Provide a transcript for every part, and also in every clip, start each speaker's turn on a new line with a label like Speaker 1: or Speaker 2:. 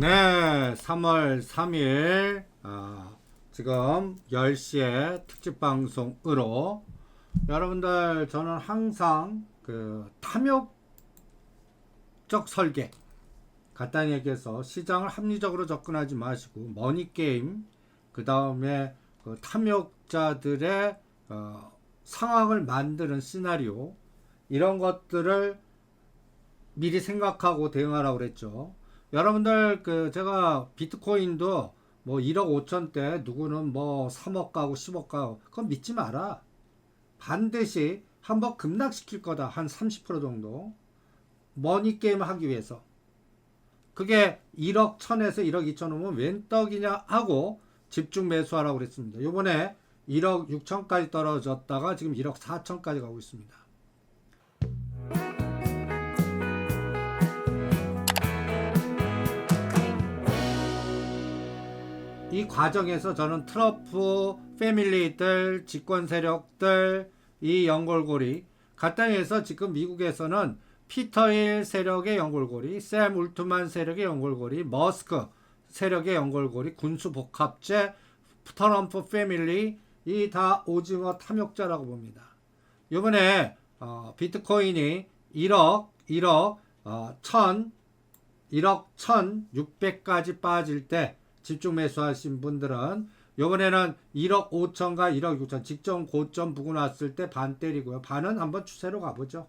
Speaker 1: 네, 3월 3일 아, 지금 10시에 특집 방송으로 여러분들 저는 항상 그 탐욕적 설계 간단히 얘기해서 시장을 합리적으로 접근하지 마시고 머니 게임 그 다음에 그 탐욕자들의 어, 상황을 만드는 시나리오 이런 것들을 미리 생각하고 대응하라고 그랬죠. 여러분들 그 제가 비트코인도 뭐 1억 5천대 누구는 뭐 3억 가고 10억 가고 그건 믿지 마라. 반드시 한번 급락시킬 거다. 한 30% 정도. 머니 게임을 하기 위해서. 그게 1억 1000에서 1억 2천 오면 웬 떡이냐 하고 집중 매수하라고 그랬습니다. 요번에 1억 6천까지 떨어졌다가 지금 1억 4천까지 가고 있습니다. 이 과정에서 저는 트럼프 패밀리들, 집권 세력들, 이 연골고리, 간단히 해서 지금 미국에서는 피터힐 세력의 연골고리, 샘 울트만 세력의 연골고리, 머스크 세력의 연골고리, 군수 복합제, 트럼프 패밀리, 이 다 오징어 탐욕자라고 봅니다. 이번에 어, 비트코인이 1억, 1억, 어, 1000, 1억 1600까지 빠질 때 집중 매수하신 분들은 요번에는 1억 5천과 1억 6천 직전 고점 부근 왔을 때 반 때리고요. 반은 한번 추세로 가보죠.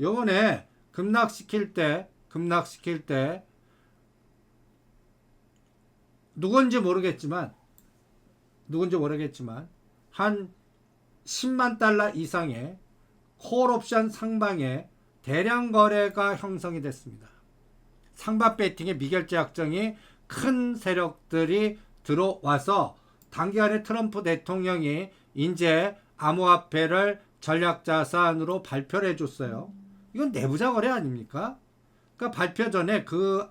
Speaker 1: 요번에 급락시킬 때 급락시킬 때 누군지 모르겠지만 누군지 모르겠지만 한 10만 달러 이상의 콜옵션 상방에 대량 거래가 형성이 됐습니다. 상방 배팅의 미결제 약정이 큰 세력들이 들어와서 단기간에 트럼프 대통령이 이제 암호화폐를 전략자산으로 발표를 해줬어요. 이건 내부자 거래 아닙니까? 그러니까 발표 전에 그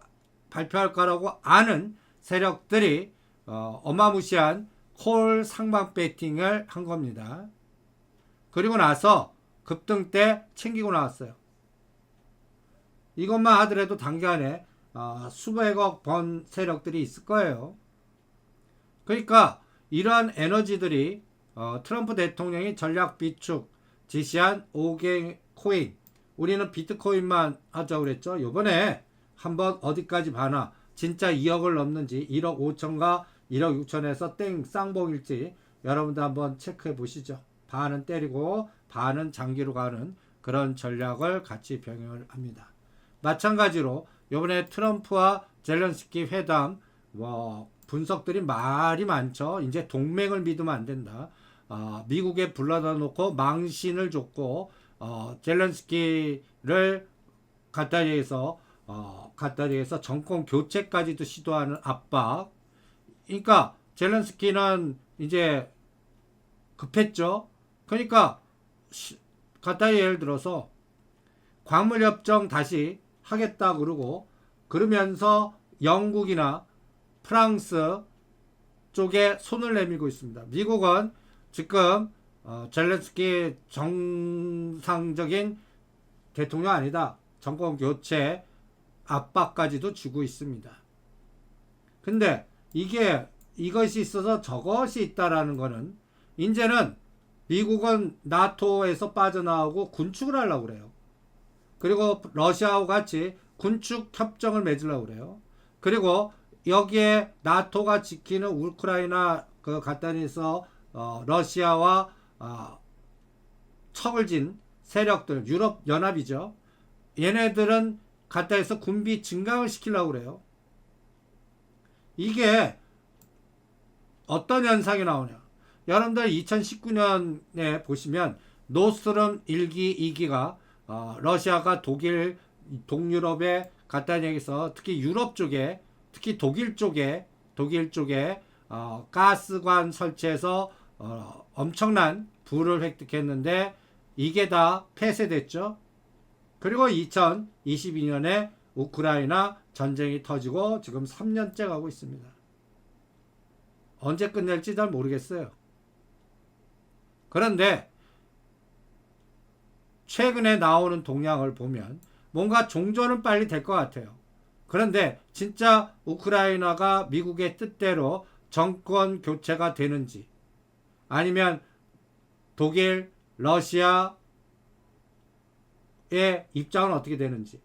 Speaker 1: 발표할 거라고 아는 세력들이 어, 어마무시한 콜 상방 배팅을 한 겁니다. 그리고 나서 급등 때 챙기고 나왔어요. 이것만 하더라도 단기간에 어, 수백억 번 세력들이 있을 거예요. 그러니까 이러한 에너지들이 어, 트럼프 대통령이 전략 비축 지시한 5개 코인 우리는 비트코인만 하자고 그랬죠. 요번에 한번 어디까지 봐나 진짜 2억을 넘는지 1억 5천과 1억 6천에서 땡 쌍봉일지 여러분도 한번 체크해 보시죠. 반은 때리고 반은 장기로 가는 그런 전략을 같이 병행을 합니다. 마찬가지로 이번에 트럼프와 젤렌스키 회담 뭐 분석들이 말이 많죠. 이제 동맹을 믿으면 안 된다. 어, 미국에 불러다 놓고 망신을 줬고 어, 젤렌스키를 간단히 해서 어, 해서 정권 교체까지도 시도하는 압박. 그러니까 젤렌스키는 이제 급했죠. 그러니까 시, 간단히 예를 들어서 광물 협정 다시 하겠다 그러고 그러면서 영국이나 프랑스 쪽에 손을 내밀고 있습니다. 미국은 지금 어, 젤렌스키 정상적인 대통령 아니다. 정권 교체 압박까지도 주고 있습니다. 근데 이게 이것이 있어서 저것이 있다라는 거는 이제는 미국은 나토에서 빠져나오고 군축을 하려고 그래요. 그리고 러시아와 같이 군축 협정을 맺으려고 그래요. 그리고 여기에 나토가 지키는 우크라이나 그 간단히 해서 어, 러시아와 어, 척을 진 세력들 유럽 연합이죠. 얘네들은 간단히 해서 군비 증강을 시키려고 그래요. 이게 어떤 현상이 나오냐? 여러분들 2019년에 보시면 노스트럼 1기, 2기가 어, 러시아가 독일, 동유럽에 간단히 얘기해서 특히 유럽 쪽에 특히 독일 쪽에 독일 쪽에 어, 가스관 설치해서 어, 엄청난 부를 획득했는데 이게 다 폐쇄됐죠. 그리고 2022년에 우크라이나 전쟁이 터지고 지금 3년째 가고 있습니다. 언제 끝낼지 잘 모르겠어요. 그런데 최근에 나오는 동향을 보면 뭔가 종전은 빨리 될 것 같아요. 그런데 진짜 우크라이나가 미국의 뜻대로 정권 교체가 되는지 아니면 독일, 러시아의 입장은 어떻게 되는지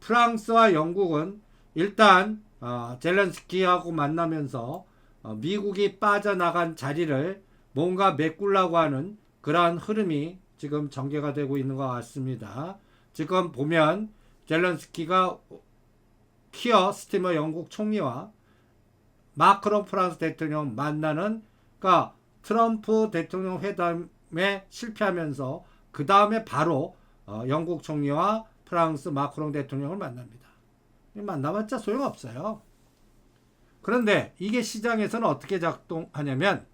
Speaker 1: 프랑스와 영국은 일단 어, 젤렌스키하고 만나면서 어, 미국이 빠져나간 자리를 뭔가 메꾸려고 하는 그러한 흐름이 지금 전개가 되고 있는 것 같습니다. 지금 보면 젤렌스키가 키어 스티머 영국 총리와 마크롱 프랑스 대통령 만나는 그러니까 트럼프 대통령 회담에 실패하면서 그 다음에 바로 어, 영국 총리와 프랑스 마크롱 대통령을 만납니다. 만나봤자 소용없어요. 그런데 이게 시장에서는 어떻게 작동하냐면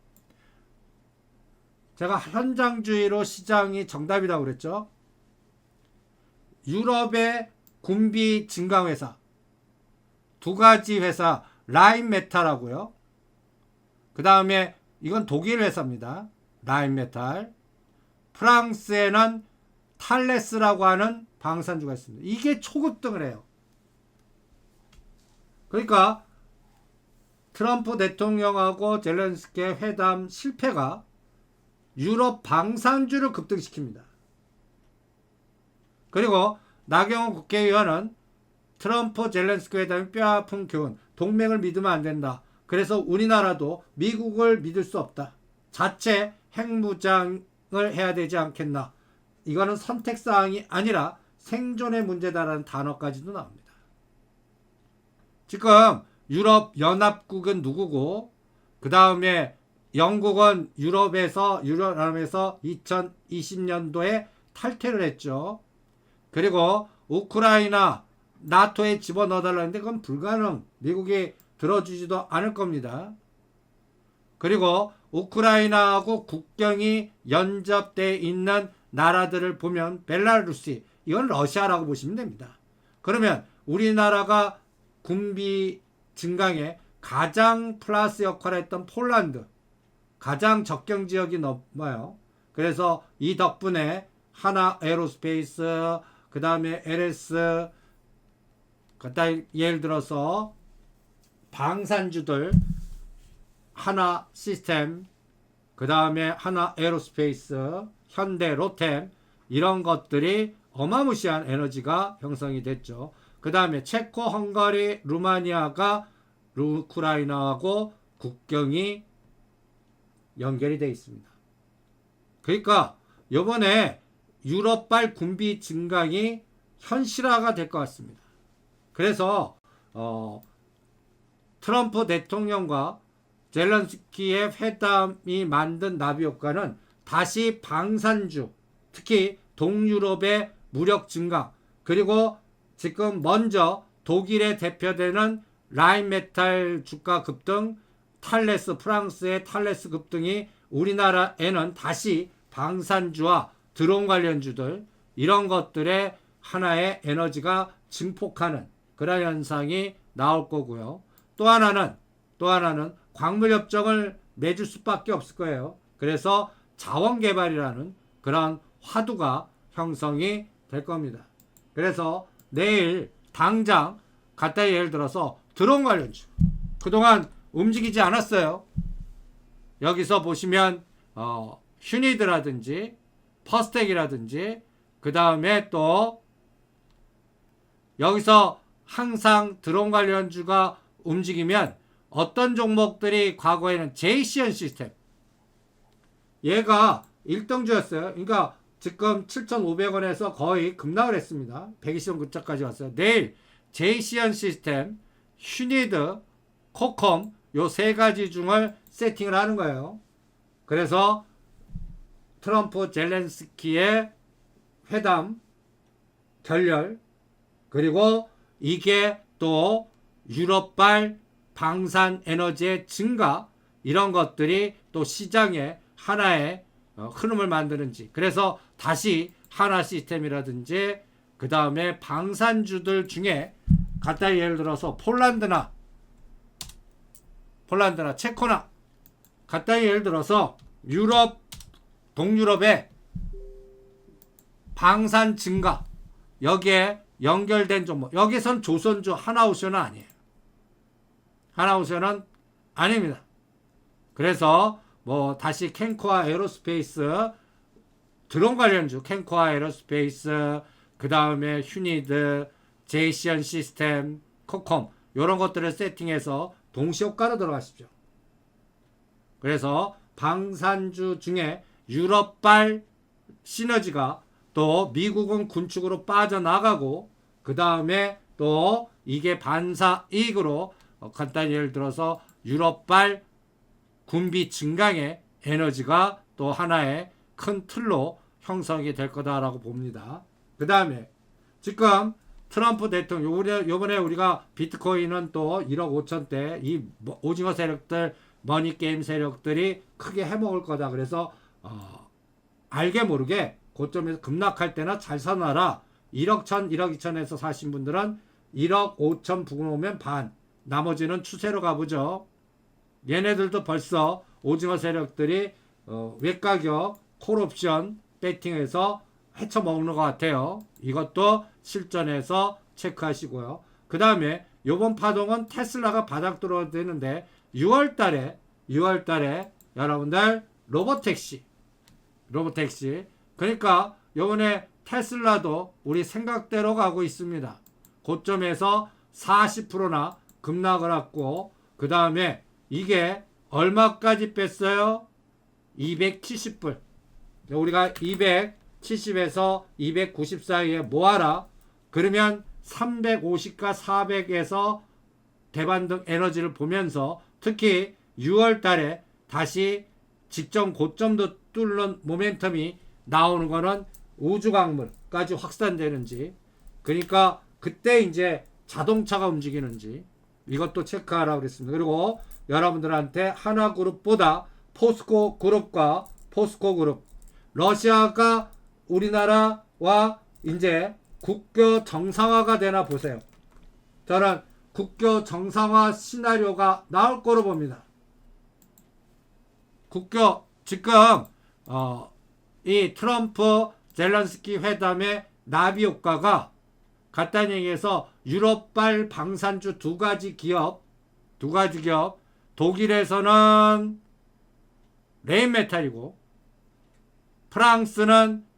Speaker 1: 제가 현장주의로 시장이 정답이라고 그랬죠. 유럽의 군비 증강 회사 두 가지 회사 라인 메탈하고요. 그 다음에 이건 독일 회사입니다. 라인 메탈. 프랑스에는 탈레스라고 하는 방산주가 있습니다. 이게 초급등을 해요. 그러니까 트럼프 대통령하고 젤렌스키의 회담 실패가 유럽 방산주를 급등시킵니다. 그리고 나경원 국회의원은 트럼프 젤렌스키 회담의 뼈아픈 교훈, 동맹을 믿으면 안 된다. 그래서 우리나라도 미국을 믿을 수 없다. 자체 핵무장을 해야 되지 않겠나. 이거는 선택사항이 아니라 생존의 문제다라는 단어까지도 나옵니다. 지금 유럽 연합국은 누구고 그 다음에 영국은 유럽에서 유럽에서 2020년도에 탈퇴를 했죠. 그리고 우크라이나 나토에 집어넣어달라는데 그건 불가능. 미국이 들어주지도 않을 겁니다. 그리고 우크라이나하고 국경이 연접돼 있는 나라들을 보면 벨라루시 이건 러시아라고 보시면 됩니다. 그러면 우리나라가 군비 증강에 가장 플러스 역할을 했던 폴란드 가장 적경 지역이 넘어요. 그래서 이 덕분에 하나 에로스페이스 그 다음에 LS 그다 예를 들어서 방산주들 하나 시스템 그 다음에 하나 에로스페이스 현대 로템 이런 것들이 어마무시한 에너지가 형성이 됐죠. 그 다음에 체코, 헝가리, 루마니아가 우크라이나하고 국경이 연결이 되어 있습니다. 그러니까 이번에 유럽발 군비 증강이 현실화가 될 것 같습니다. 그래서 어, 트럼프 대통령과 젤런스키의 회담이 만든 나비 효과는 다시 방산주, 특히 동유럽의 무력 증강, 그리고 지금 먼저 독일에 대표되는 라인메탈 주가 급등, 탈레스 프랑스의 탈레스 급등이 우리나라에는 다시 방산주와 드론 관련주들 이런 것들의 하나의 에너지가 증폭하는 그런 현상이 나올 거고요. 또 하나는 또 하나는 광물 협정을 맺을 수밖에 없을 거예요. 그래서 자원 개발이라는 그런 화두가 형성이 될 겁니다. 그래서 내일 당장 갖다 예를 들어서 드론 관련주 그동안 움직이지 않았어요. 여기서 보시면 어, 휴니드라든지 퍼스텍이라든지 그 다음에 또 여기서 항상 드론 관련주가 움직이면 어떤 종목들이 과거에는 제이시언 시스템 얘가 1등주였어요. 그러니까 지금 7,500원에서 거의 급락을 했습니다. 120원 근처까지 왔어요. 내일 제이시언 시스템, 휴니드, 코컴 요 세 가지 중을 세팅을 하는 거예요. 그래서 트럼프 젤렌스키의 회담 결렬 그리고 이게 또 유럽발 방산 에너지의 증가 이런 것들이 또 시장에 하나의 어, 흐름을 만드는지 그래서 다시 하나 시스템이라든지 그 다음에 방산주들 중에 갖다 예를 들어서 폴란드나 폴란드나 체코나 갖다 예를 들어서 유럽 동유럽의 방산 증가 여기에 연결된 종목. 여기선 조선주 하나오션은 아니에요. 하나오션은 아닙니다. 그래서 뭐 다시 캔코아 에어로스페이스 드론 관련주 캔코아 에어로스페이스 그 다음에 휴니드 제이시언 시스템 코컴 이런 것들을 세팅해서 동시효과로 들어가십시오. 그래서 방산주 중에 유럽발 시너지가 또 미국은 군축으로 빠져나가고 그 다음에 또 이게 반사 이익으로 어, 간단히 예를 들어서 유럽발 군비 증강의 에너지가 또 하나의 큰 틀로 형성이 될 거다라고 봅니다. 그 다음에 지금 트럼프 대통령 요번에, 요번에 우리가 비트코인은 또 1억 5천대 이 뭐- 오징어 세력들 머니 게임 세력들이 크게 해먹을 거다. 그래서 어, 알게 모르게 고점에서 급락할 때나 잘 사놔라. 1억 천, 1억 2천에서 사신 분들은 1억 5천 부근 오면 반. 나머지는 추세로 가보죠. 얘네들도 벌써 오징어 세력들이 어, 외가격 콜옵션 배팅해서 헤쳐 먹는 것 같아요. 이것도 실전에서 체크하시고요. 그 다음에 요번 파동은 테슬라가 바닥 들어야 되는데 6월 달에 6월 달에 여러분들 로보택시 로보택시 그러니까 요번에 테슬라도 우리 생각대로 가고 있습니다. 고점에서 40%나 급락을 했고 그 다음에 이게 얼마까지 뺐어요? 270불. 우리가 270에서 290 사이에 모아라. 그러면 350과 400에서 대반등 에너지를 보면서 특히 6월 달에 다시 직전 고점도 뚫는 모멘텀이 나오는 거는 우주 강물까지 확산되는지 그러니까 그때 이제 자동차가 움직이는지 이것도 체크하라고 그랬습니다. 그리고 여러분들한테 하나그룹보다 포스코 그룹과 포스코 그룹 러시아가 우리나라와 이제 국교 정상화가 되나 보세요. 저는 국교 정상화 시나리오가 나올 거로 봅니다. 국교 지금 어, 이 트럼프 젤런스키 회담의 나비 효과가 간단히 얘기해서 유럽발 방산주 두 가지 기업 두 가지 기업 독일에서는 레인메탈이고 프랑스는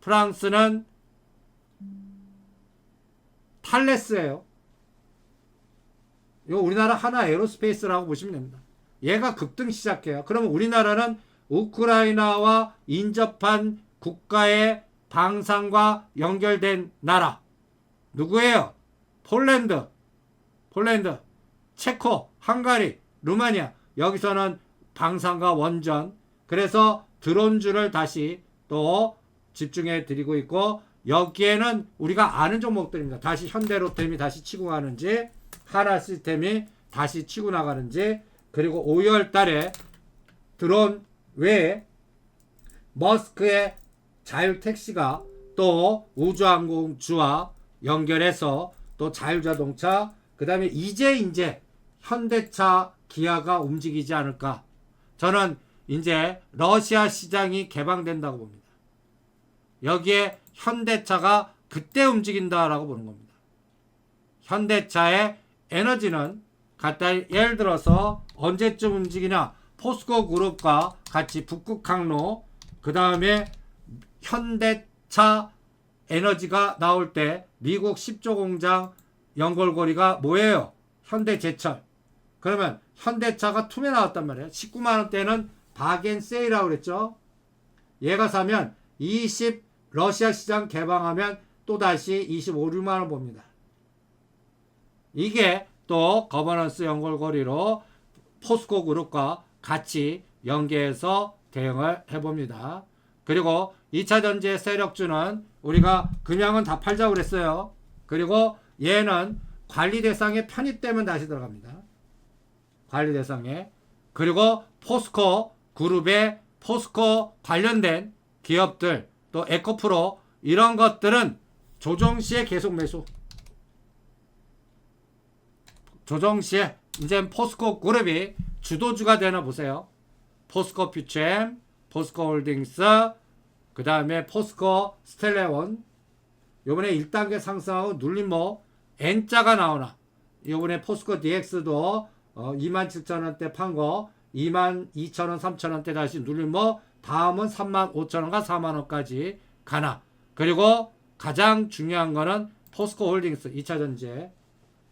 Speaker 1: 프랑스는 탈레스예요. 이거 우리나라 하나 에어로스페이스라고 보시면 됩니다. 얘가 급등 시작해요. 그러면 우리나라는 우크라이나와 인접한 국가의 방산과 연결된 나라 누구예요? 폴란드, 폴란드, 체코, 헝가리, 루마니아 여기서는 방산과 원전 그래서 드론주를 다시 또 집중해 드리고 있고 여기에는 우리가 아는 종목들입니다. 다시 현대로템이 다시 치고 가는지 하나 시스템이 다시 치고 나가는지 그리고 5월 달에 드론 외에 머스크의 자율택시가 또 우주항공주와 연결해서 또 자율자동차 그 다음에 이제 이제 현대차 기아가 움직이지 않을까 저는 이제 러시아 시장이 개방된다고 봅니다. 여기에 현대차가 그때 움직인다라고 보는 겁니다. 현대차의 에너지는 간단히 예를 들어서 언제쯤 움직이냐 포스코 그룹과 같이 북극 항로 그 다음에 현대차 에너지가 나올 때 미국 10조 공장 연골고리가 뭐예요? 현대제철. 그러면 현대차가 투매 나왔단 말이에요. 19만 원대는 바겐세이라고 그랬죠. 얘가 사면 20 러시아 시장 개방하면 또다시 25, 6만 원 봅니다. 이게 또 거버넌스 연골고리로 포스코 그룹과 같이 연계해서 대응을 해봅니다. 그리고 2차 전지의 세력주는 우리가 그냥은 다 팔자고 그랬어요. 그리고 얘는 관리 대상에 편입되면 다시 들어갑니다. 관리 대상에. 그리고 포스코 그룹의 포스코 관련된 기업들 또 에코프로 이런 것들은 조정 시에 계속 매수. 조정 시에 이제 포스코 그룹이 주도주가 되나 보세요. 포스코 퓨처엠, 포스코 홀딩스, 그 다음에 포스코 스텔레온 요번에 1단계 상승하고 눌림 뭐 N자가 나오나 요번에 포스코 DX도 어, 27,000원대 판 거 22,000원, 3,000원대 다시 눌림 뭐 다음은 35,000원과 4만원까지 가나. 그리고 가장 중요한 거는 포스코 홀딩스 2차 전지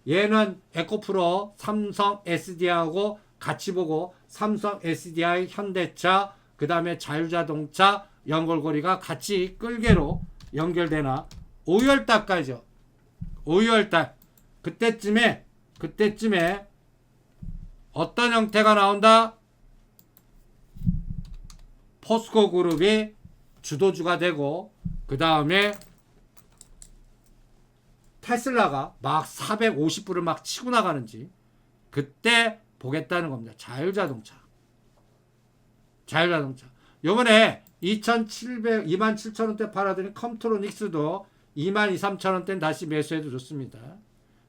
Speaker 1: 얘는 에코프로 삼성 SDI하고 같이 보고 삼성 SDI 현대차 그 다음에 자율자동차 연결고리가 같이 끌개로 연결되나. 5월달까지요. 5월달. 그때쯤에 그때쯤에 어떤 형태가 나온다 포스코 그룹이 주도주가 되고 그 다음에 테슬라가 막 450불을 막 치고 나가는지 그때 보겠다는 겁니다. 자율자동차. 자율자동차. 요번에 2,700, 27,000원대 팔아더니 컴트로닉스도 2만 2, 3천원대 다시 매수해도 좋습니다.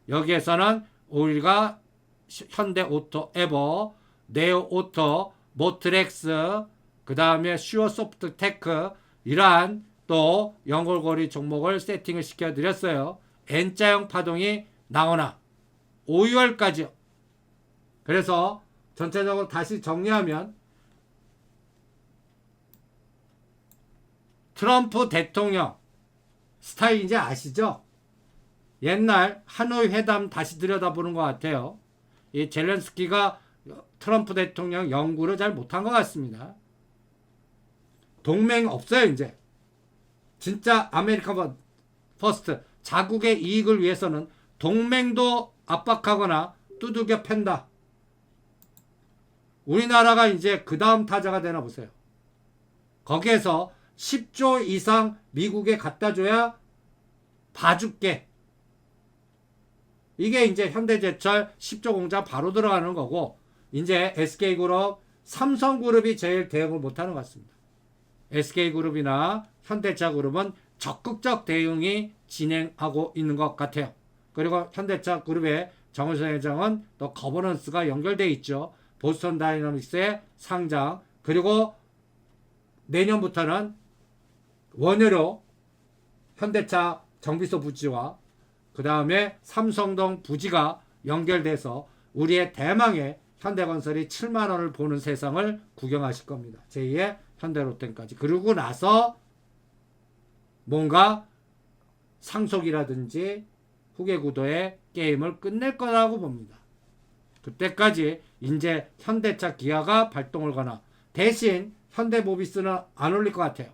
Speaker 1: 여기에서는 우리가 현대 오토 에버, 네오 오토, 모트렉스, 그 다음에 슈어 소프트 테크 이러한 또 연골고리 종목을 세팅을 시켜드렸어요. N자형 파동이 나오나 5월까지요. 그래서 전체적으로 다시 정리하면 트럼프 대통령 스타일 이제 아시죠? 옛날 하노이 회담 다시 들여다보는 것 같아요. 이 젤렌스키가 트럼프 대통령 연구를 잘 못한 것 같습니다. 동맹 없어요 이제. 진짜 아메리카 퍼스트 자국의 이익을 위해서는 동맹도 압박하거나 두들겨 팬다. 우리나라가 이제 그 다음 타자가 되나 보세요. 거기에서 10조 이상 미국에 갖다 줘야 봐줄게. 이게 이제 현대제철 10조 공장 바로 들어가는 거고, 이제 SK그룹, 삼성그룹이 제일 대응을 못하는 것 같습니다. SK그룹이나 현대차그룹은 적극적 대응이 진행하고 있는 것 같아요. 그리고 현대차 그룹의 정우선 회장은 또 거버넌스가 연결돼 있죠. 보스턴 다이너믹스의 상장 그리고 내년부터는 원효로 현대차 정비소 부지와 그 다음에 삼성동 부지가 연결돼서 우리의 대망의 현대건설이 7만 원을 보는 세상을 구경하실 겁니다. 제2의 현대로템까지. 그러고 나서 뭔가 상속이라든지 후계 구도의 게임을 끝낼 거라고 봅니다. 그때까지 이제 현대차 기아가 발동을 거나 대신 현대모비스는 안 올릴 것 같아요.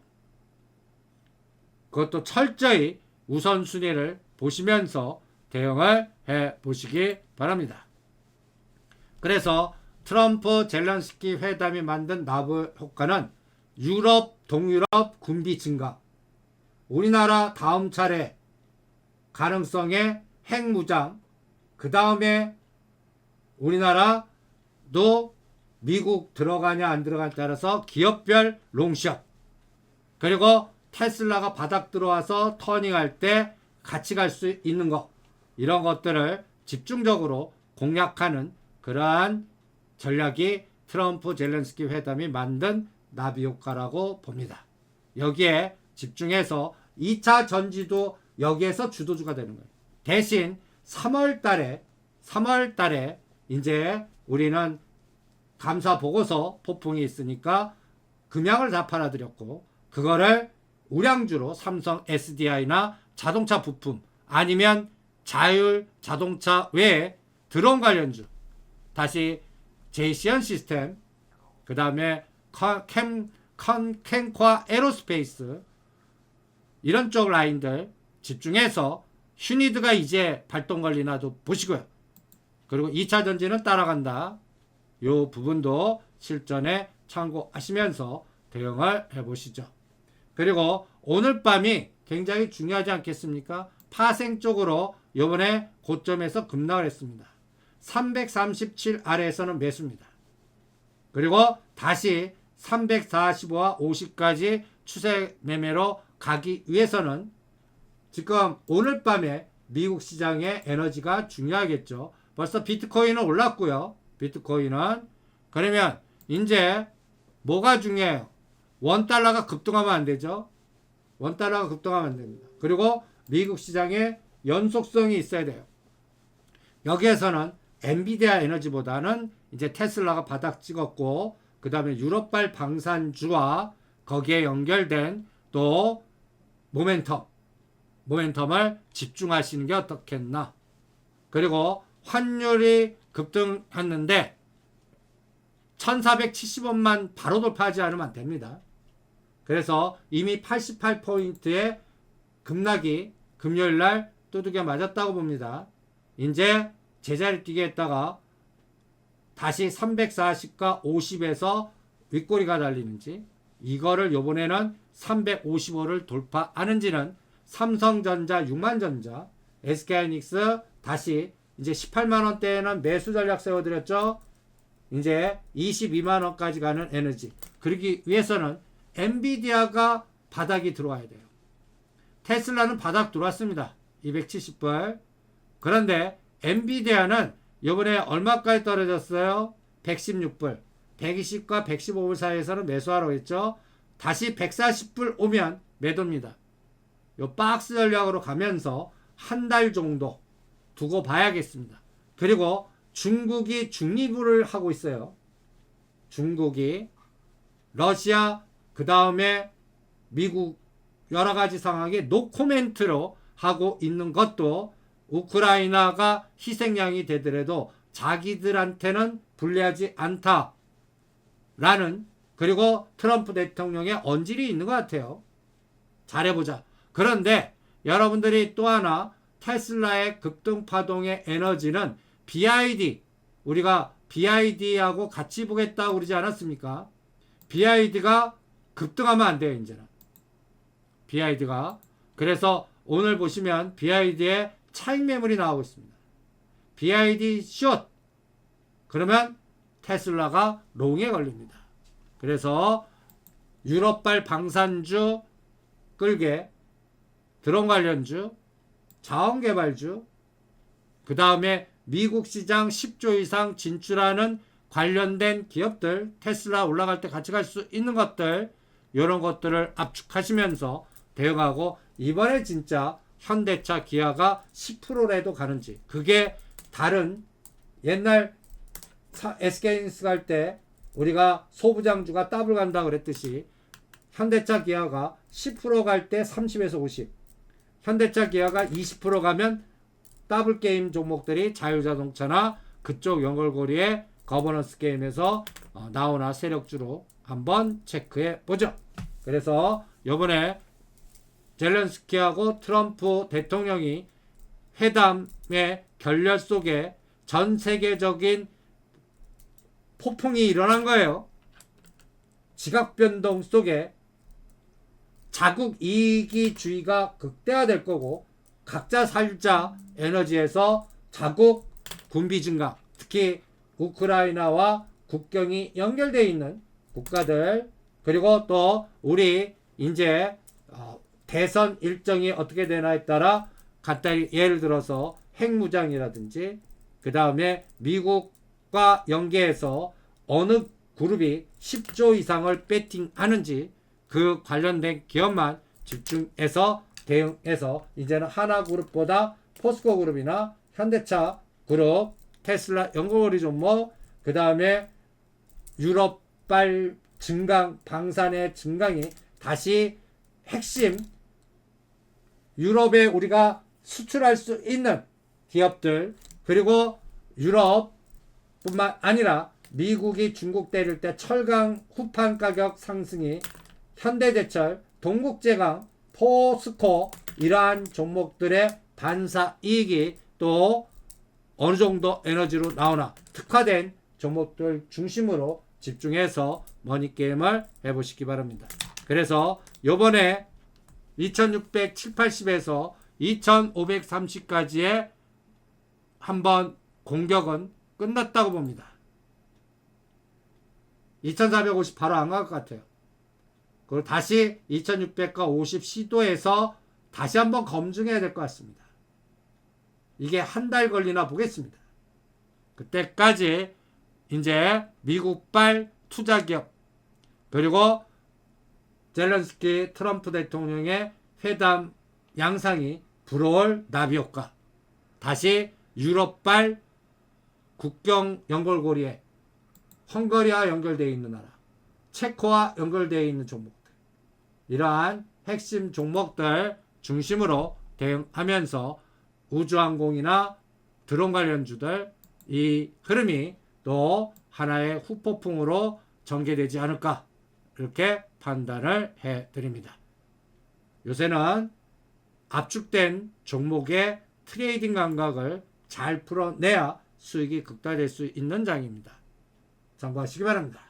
Speaker 1: 그것도 철저히 우선순위를 보시면서 대응을 해 보시기 바랍니다. 그래서 트럼프 젤런스키 회담이 만든 나부 효과는 유럽, 동유럽 군비 증가, 우리나라 다음 차례 가능성의 핵무장, 그 다음에 우리나라도 미국 들어가냐 안 들어가냐에 따라서 기업별 롱숏, 그리고 테슬라가 바닥 들어와서 터닝할 때 같이 갈 수 있는 것, 이런 것들을 집중적으로 공략하는 그러한 전략이 트럼프 젤렌스키 회담이 만든 나비 효과라고 봅니다. 여기에 집중해서 2차 전지도 여기에서 주도주가 되는 거예요. 대신 3월 달에 3월 달에 이제 우리는 감사 보고서 폭풍이 있으니까 금약을 다 팔아 드렸고 그거를 우량주로 삼성 SDI나 자동차 부품 아니면 자율 자동차 외에 드론 관련주 다시 제이시언 시스템 그 다음에 캠, 컨, 캔과 에로스페이스 이런 쪽 라인들 집중해서 휴니드가 이제 발동 걸리나도 보시고요. 그리고 2차 전지는 따라간다. 요 부분도 실전에 참고하시면서 대응을 해보시죠. 그리고 오늘 밤이 굉장히 중요하지 않겠습니까? 파생 쪽으로 요번에 고점에서 급락을 했습니다. 337 아래에서는 매수입니다. 그리고 다시 345와 50까지 추세 매매로 가기 위해서는 지금 오늘 밤에 미국 시장의 에너지가 중요하겠죠. 벌써 비트코인은 올랐고요. 비트코인은 그러면 이제 뭐가 중요해요? 원 달러가 급등하면 안 되죠. 원 달러가 급등하면 안 됩니다. 그리고 미국 시장에 연속성이 있어야 돼요. 여기에서는 엔비디아 에너지보다는 이제 테슬라가 바닥 찍었고 그 다음에 유럽발 방산주와 거기에 연결된 또 모멘텀 모멘텀을 집중하시는 게 어떻겠나 그리고 환율이 급등했는데 1470원만 바로 돌파하지 않으면 안 됩니다. 그래서 이미 88포인트의 급락이 금요일 날 두들겨 맞았다고 봅니다. 이제 제자리 뛰게 했다가 다시 340과 50에서 윗꼬리가 달리는지 이거를 요번에는 355를 돌파하는지는 삼성전자, 육만전자, SK하이닉스 다시 이제 18만 원대에는 매수 전략 세워드렸죠. 이제 22만 원까지 가는 에너지. 그러기 위해서는 엔비디아가 바닥이 들어와야 돼요. 테슬라는 바닥 들어왔습니다. 270불. 그런데 엔비디아는 이번에 얼마까지 떨어졌어요? 116불. 120과 115불 사이에서는 매수하러 했죠. 다시 140불 오면 매도입니다. 요 박스 전략으로 가면서 한 달 정도 두고 봐야겠습니다. 그리고 중국이 중립을 하고 있어요. 중국이 러시아 그 다음에 미국 여러 가지 상황에 노코멘트로 하고 있는 것도 우크라이나가 희생양이 되더라도 자기들한테는 불리하지 않다라는 그리고 트럼프 대통령의 언질이 있는 것 같아요. 잘해보자. 그런데 여러분들이 또 하나 테슬라의 급등 파동의 에너지는 BID 우리가 BID하고 같이 보겠다고 그러지 않았습니까? BID가 급등하면 안 돼요 이제는 BID가 그래서 오늘 보시면 BID의 차익 매물이 나오고 있습니다. BID 숏 그러면 테슬라가 롱에 걸립니다. 그래서 유럽발 방산주 끌게 드론 관련주 자원 개발주 그 다음에 미국 시장 10조 이상 진출하는 관련된 기업들 테슬라 올라갈 때 같이 갈 수 있는 것들 이런 것들을 압축하시면서 대응하고 이번에 진짜 현대차 기아가 10%라도 가는지 그게 다른 옛날 SK인스 갈 때 우리가 소부장주가 더블 간다 그랬듯이 현대차 기아가 10%갈 때 30에서 50 현대차 기아가 20% 가면 더블 게임 종목들이 자율자동차나 그쪽 연결고리에 거버넌스 게임에서 어, 나오나 세력주로 한번 체크해 보죠. 그래서 요번에 젤렌스키하고 트럼프 대통령이 회담의 결렬 속에 전 세계적인 폭풍이 일어난 거예요. 지각 변동 속에 자국 이기주의가 극대화될 거고 각자 살자 에너지에서 자국 군비 증강 특히 우크라이나와 국경이 연결되어 있는 국가들 그리고 또 우리 이제 어, 대선 일정이 어떻게 되나에 따라 간단히 예를 들어서 핵무장이라든지 그 다음에 미국과 연계해서 어느 그룹이 10조 이상을 배팅하는지 그 관련된 기업만 집중해서 대응해서 이제는 하나그룹보다 포스코 그룹이나 현대차 그룹, 테슬라 연구거리 종목, 그 다음에 유럽발 증강, 방산의 증강이 다시 핵심 유럽에 우리가 수출할 수 있는 기업들 그리고 유럽뿐만 아니라 미국이 중국 때릴 때 철강 후판 가격 상승이 현대제철, 동국제강, 포스코 이러한 종목들의 반사 이익이 또 어느 정도 에너지로 나오나 특화된 종목들 중심으로 집중해서 머니게임을 해보시기 바랍니다. 그래서 요번에 2670, 80에서 2530까지의 한번 공격은 끝났다고 봅니다. 2450 바로 안 갈 것 같아요. 그리고 다시 2600과 50 시도해서 다시 한번 검증해야 될 것 같습니다. 이게 한 달 걸리나 보겠습니다. 그때까지 이제 미국발 투자 기업 그리고 젤렌스키 트럼프 대통령의 회담 양상이 브롤 나비 효과. 다시 유럽발 국경 연결고리에 헝가리와 연결되어 있는 나라, 체코와 연결되어 있는 종목들. 이러한 핵심 종목들 중심으로 대응하면서 우주항공이나 드론 관련주들 이 흐름이 또 하나의 후폭풍으로 전개되지 않을까 이렇게 판단을 해 드립니다. 요새는 압축된 종목의 트레이딩 감각을 잘 풀어내야 수익이 극대화될 수 있는 장입니다. 참고하시기 바랍니다.